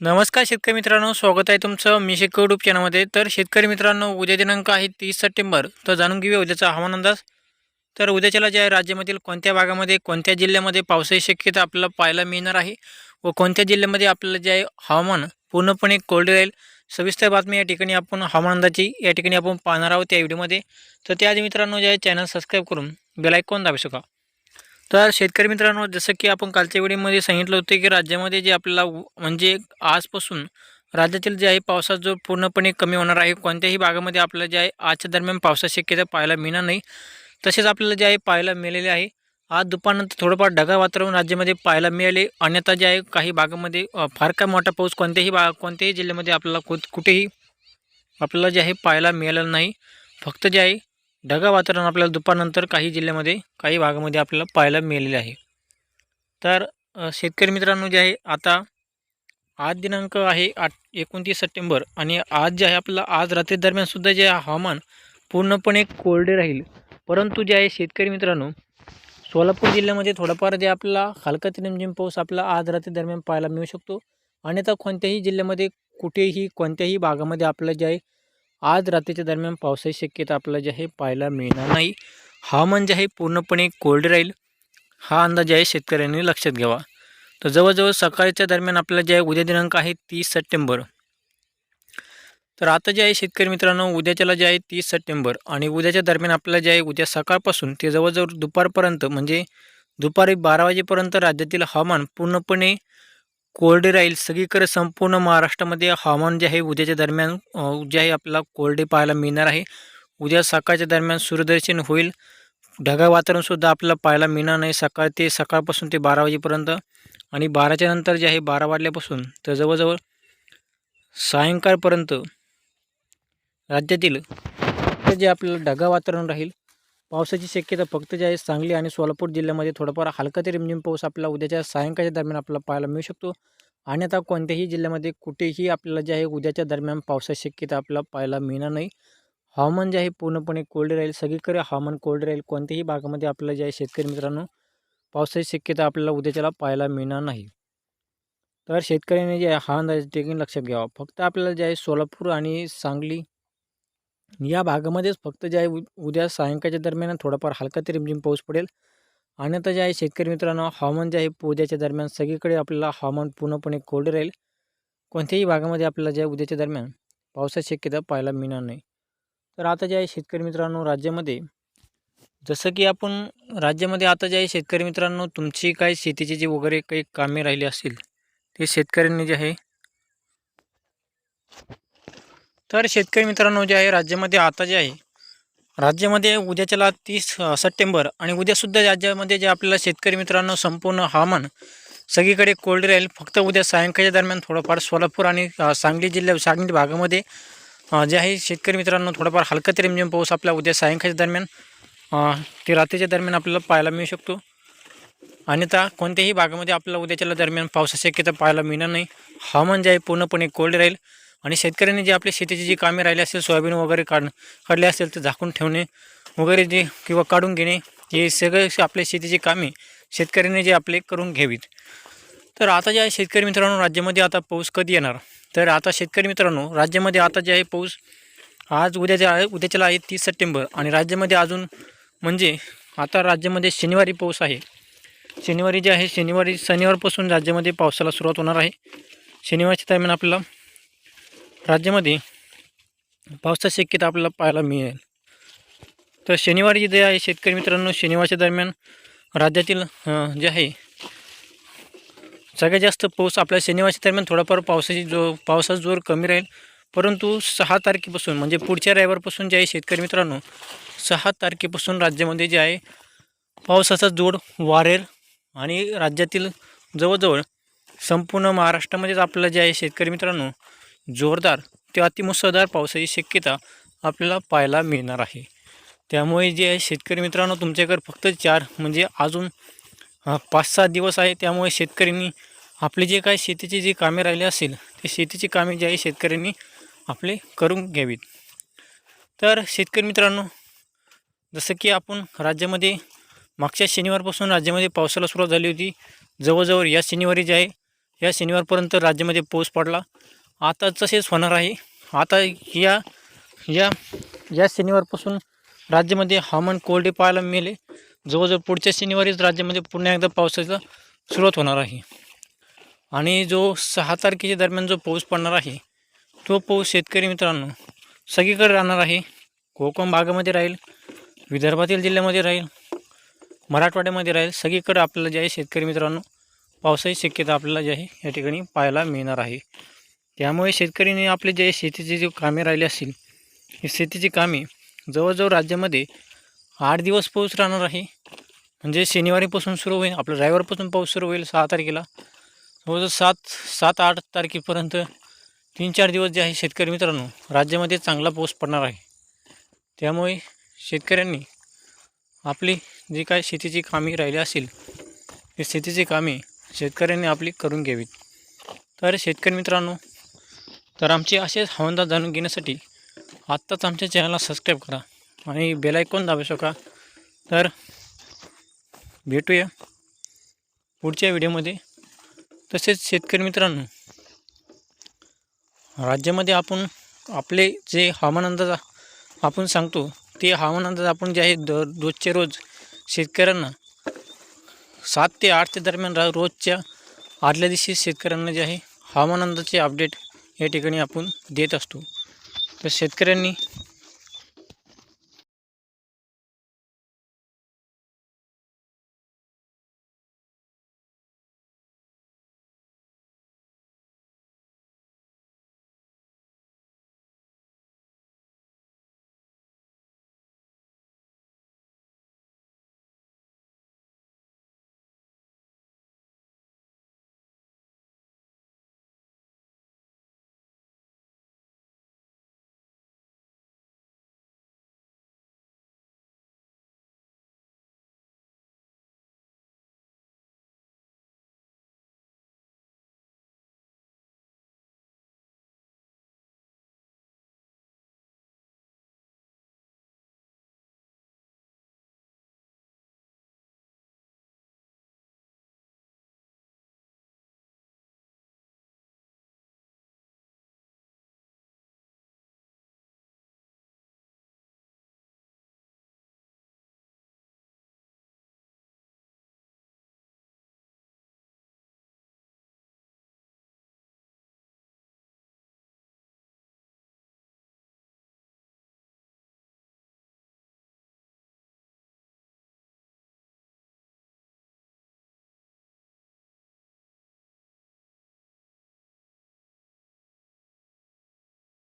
नमस्कार शेतकरी मित्रांनो स्वागत आहे तुमचं मी शेतकरी यूट्यूब चॅनलमध्ये. तर शेतकरी मित्रांनो उद्या दिनांक आहे तीस सप्टेंबर. तर जाणून घेऊया उद्याचा हवामान अंदाज. तर उद्याच्याला जे आहे राज्यामधील कोणत्या भागामध्ये कोणत्या जिल्ह्यामध्ये पावसाची शक्यता आपल्याला पाहायला मिळणार आहे व कोणत्या जिल्ह्यामध्ये आपल्याला जे आहे हवामान पूर्णपणे कोरडे राहील सविस्तर बातमी या ठिकाणी आपण हवामान अंदाजी या ठिकाणी आपण पाहणार आहोत या व्हिडिओमध्ये. तर त्याआधी मित्रांनो जे आहे चॅनल सबस्क्राईब करून बेलायकॉन दाबू शका तर शेतकरी मित्रांनो जसं की आपण कालच्या वेळेमध्ये सांगितलं होतं की राज्यामध्ये जे आपल्याला म्हणजे आजपासून राज्यातील जे आहे पावसात जो पूर्णपणे कमी होणार आहे कोणत्याही भागामध्ये आपल्याला जे आहे आजच्या दरम्यान पावसाची शक्यता पाहायला मिळणार नाही. तसेच आपल्याला जे आहे पाहायला मिळालेले आहे आज दुपारनंतर थोडंफार ढगाळ वातावरण राज्यामध्ये पाहायला मिळाले. अन्यथा जे आहे काही भागामध्ये फार काय मोठा पाऊस कोणत्याही भा कोणत्याही जिल्ह्यामध्ये आपल्याला कुठ कुठेही आपल्याला जे आहे पाहायला मिळालेलं नाही. फक्त जे आहे ढगा वातावरण आपल्याला दुपारनंतर काही जिल्ह्यामध्ये काही भागामध्ये आपल्याला पाहायला मिळालेले आहे. तर शेतकरी मित्रांनो जे आहे आता आज दिनांक आहे आठ एकोणतीस सप्टेंबर आणि आज जे आहे आपल्याला आज रात्री दरम्यानसुद्धा जे हवामान पूर्णपणे कोरडे राहील. परंतु जे आहे शेतकरी मित्रांनो सोलापूर जिल्ह्यामध्ये थोडाफार जे आपला हलका ते रिमझिम पाऊस आपला आज रात्री दरम्यान पाहायला मिळू शकतो. अन्यथा कोणत्याही जिल्ह्यामध्ये कुठेही कोणत्याही भागामध्ये आपलं जे आहे आज रात्रीच्या दरम्यान पावसाची शक्यता आपल्याला जे आहे पाहायला मिळणार नाही. हवामान जे आहे पूर्णपणे कोल्ड राहील. हा अंदाज आहे शेतकऱ्यांनी लक्षात घ्यावा. तर जवळजवळ सकाळच्या दरम्यान आपल्याला जे आहे उद्या दिनांक आहे तीस सप्टेंबर. तर आता जे आहे शेतकरी मित्रांनो उद्याच्याला जे आहे तीस सप्टेंबर आणि उद्याच्या दरम्यान आपल्याला जे आहे उद्या सकाळपासून ते जवळजवळ दुपारपर्यंत म्हणजे दुपारी बारा वाजेपर्यंत राज्यातील हवामान पूर्णपणे कोरडे राहील. सगळीकडे संपूर्ण महाराष्ट्रामध्ये हवामान जे आहे उद्याच्या दरम्यान जे आहे आपल्याला कोरडे पाहायला मिळणार आहे. उद्या सकाळच्या दरम्यान सूर्यदर्शन होईल. ढगाळ वातावरणसुद्धा आपल्याला पाहायला मिळणार नाही. सकाळ ते सकाळपासून ते बारा वाजेपर्यंत आणि बाराच्या नंतर जे आहे बारा वाजल्यापासून तर जवळजवळ सायंकाळपर्यंत राज्यातील जे आपल्याला ढगाळ वातावरण राहील पावसाची शक्यता फक्त जे आहे सांगली आणि सोलापूर जिल्ह्यामध्ये थोडाफार हलका ते रिमझिम पाऊस आपल्याला उद्याच्या सायंकाळच्या दरम्यान आपल्याला पाहायला मिळू शकतो. आणि आता कोणत्याही जिल्ह्यामध्ये कुठेही आपल्याला जे आहे उद्याच्या दरम्यान पावसाची शक्यता आपल्याला पाहायला मिळणार नाही. हवामान जे आहे पूर्णपणे कोल्ड राहील. सगळीकडे हवामान कोल्ड राहील. कोणत्याही भागामध्ये आपल्याला जे आहे शेतकरी मित्रांनो पावसाची शक्यता आपल्याला उद्याच्याला पाहायला मिळणार नाही. तर शेतकऱ्यांनी जे आहे हा अंदाज देखील लक्षात घ्यावा. फक्त आपल्याला जे आहे सोलापूर आणि सांगली या भागामध्येच फक्त जे आहे उ- उद्या सायंकाळच्या दरम्यान थोडाफार हलका ते रिमझिम पाऊस पडेल. आणि आता जे आहे शेतकरी मित्रांनो हवामान जे आहे उद्याच्या दरम्यान सगळीकडे आपल्याला हवामान पूर्णपणे कोरडे राहील. कोणत्याही भागामध्ये आपल्याला जे आहे उद्याच्या दरम्यान पावसाची शक्यता पाहायला मिळणार नाही. तर आता जे आहे शेतकरी मित्रांनो राज्यामध्ये जसं की आपण राज्यामध्ये आता जे आहे शेतकरी मित्रांनो तुमची काही शेतीची जी वगैरे काही कामे राहिली असतील ते शेतकऱ्यांनी जे आहे तर शेतकरी मित्रांनो जे आहे राज्यामध्ये आता जे आहे राज्यामध्ये उद्याच्याला तीस सप्टेंबर आणि उद्यासुद्धा राज्यामध्ये जे आपल्याला शेतकरी मित्रांनो संपूर्ण हवामान सगळीकडे कोल्ड राहील. फक्त उद्या सायंकाळच्या दरम्यान थोडंफार सोलापूर आणि सांगली जिल्ह्या सांगली भागामध्ये जे आहे शेतकरी मित्रांनो थोडाफार हलका ते रिमझिम पाऊस आपला उद्या सायंकाळच्या दरम्यान ते रात्रीच्या दरम्यान आपल्याला पाहायला मिळू शकतो. अन्यथा कोणत्याही भागामध्ये आपल्याला उद्याच्या दरम्यान पावसाची शक्यता पाहायला मिळणार नाही. हवामान जे आहे पूर्णपणे कोल्ड राहील. आणि शेतकऱ्यांनी जे आपले शेतीची जी कामे राहिली असेल सोयाबीन वगैरे काढ काढले असेल ते झाकून ठेवणे वगैरे जे किंवा काढून घेणे हे सगळे आपल्या शेतीची कामे शेतकऱ्यांनी जे आपले करून घ्यावीत. तर आता जे आहे शेतकरी मित्रांनो राज्यामध्ये आता पाऊस कधी येणार? तर आता शेतकरी मित्रांनो राज्यामध्ये आता जे आहे पाऊस आज उद्या जे आहे उद्याच्याला आहे तीस सप्टेंबर आणि राज्यामध्ये अजून म्हणजे आता राज्यामध्ये शनिवारी पाऊस आहे. शनिवारी जे आहे शनिवारी शनिवारपासून राज्यामध्ये पावसाला सुरुवात होणार आहे. शनिवारच्या दरम्यान आपल्याला राज्यामध्ये पावसाची शक्यता आपल्याला पाहायला मिळेल. तर शनिवारी जे आहे शेतकरी मित्रांनो शनिवारच्या दरम्यान राज्यातील जे आहे सगळ्यात जास्त पाऊस आपल्या शनिवारच्या दरम्यान थोडाफार पावसाची जो पावसाचा जोर कमी राहील. परंतु सहा तारखेपासून म्हणजे पुढच्या रविवारपासून जे आहे शेतकरी मित्रांनो सहा तारखेपासून राज्यामध्ये जे आहे पावसाचा जोड वाढेल आणि राज्यातील जवळजवळ संपूर्ण महाराष्ट्रामध्येच आपलं जे आहे शेतकरी मित्रांनो जोरदार ते अतिमुसळधार पावसाची शक्यता आपल्याला पाहायला मिळणार आहे. त्यामुळे जे आहे शेतकरी मित्रांनो तुमच्याकडे फक्त चार म्हणजे अजून पाच सहा दिवस आहे. त्यामुळे शेतकऱ्यांनी आपले जे काही शेतीची जी कामे राहिली असेल ते शेतीची कामे जी आहे शेतकऱ्यांनी आपले करून घ्यावीत. तर शेतकरी मित्रांनो जसं की आपण राज्यामध्ये मागच्या शनिवारपासून राज्यामध्ये पावसाला सुरुवात झाली होती. जवळजवळ या शनिवारी जे आहे या शनिवारपर्यंत राज्यामध्ये पाऊस पडला. आता तसेच होणार आहे. आता या या या शनिवारपासून राज्यामध्ये हवामान कोरडे पाहायला मिळेल. जवळजवळ पुढच्या शनिवारीच राज्यामध्ये पुन्हा एकदा पावसाचा सुरुवात होणार आहे. आणि जो सहा तारखेच्या दरम्यान जो पाऊस पडणार आहे तो पाऊस शेतकरी मित्रांनो सगळीकडे राहणार आहे. कोकण भागामध्ये राहील विदर्भातील जिल्ह्यामध्ये राहील मराठवाड्यामध्ये राहील. सगळीकडे आपल्याला जे आहे शेतकरी मित्रांनो पावसाची शक्यता आपल्याला जे आहे या ठिकाणी पाहायला मिळणार आहे. त्यामुळे शेतकऱ्यांनी आपले जे शेतीची जे कामे राहिली असतील ही शेतीची कामे जवळजवळ राज्यामध्ये आठ दिवस पाऊस राहणार आहे. म्हणजे शनिवारीपासून सुरू होईल आपलं रविवारपासून पाऊस सुरू होईल सहा तारखेला. जवळजवळ सात सात आठ तारखेपर्यंत तीन चार दिवस जे आहे शेतकरी मित्रांनो राज्यामध्ये चांगला पाऊस पडणार आहे. त्यामुळे शेतकऱ्यांनी आपली जी काय शेतीची कामे राहिली असेल ती शेतीची कामे शेतकऱ्यांनी आपली करून घ्यावीत. तर शेतकरी मित्रांनो तर आमचे असेच हवामान जाणून घेण्यासाठी आत्ताच आमच्या चॅनलला सबस्क्राईब करा आणि बेलायकॉन दाबू शका तर भेटूया पुढच्या व्हिडिओमध्ये तसेच शेतकरी मित्रांनो राज्यामध्ये आपण आपले जे हवामान अंदाज आपण सांगतो ते हवामान अंदाज आपण जे आहे दर रोजचे रोज शेतकऱ्यांना सात ते आठ ते दरम्यान रा रोजच्या आदल्या दिवशी शेतकऱ्यांना जे आहे हवामान अंदाजाचे अपडेट या ठिकाणी आपण देत असतो. तर शेतकऱ्यांनी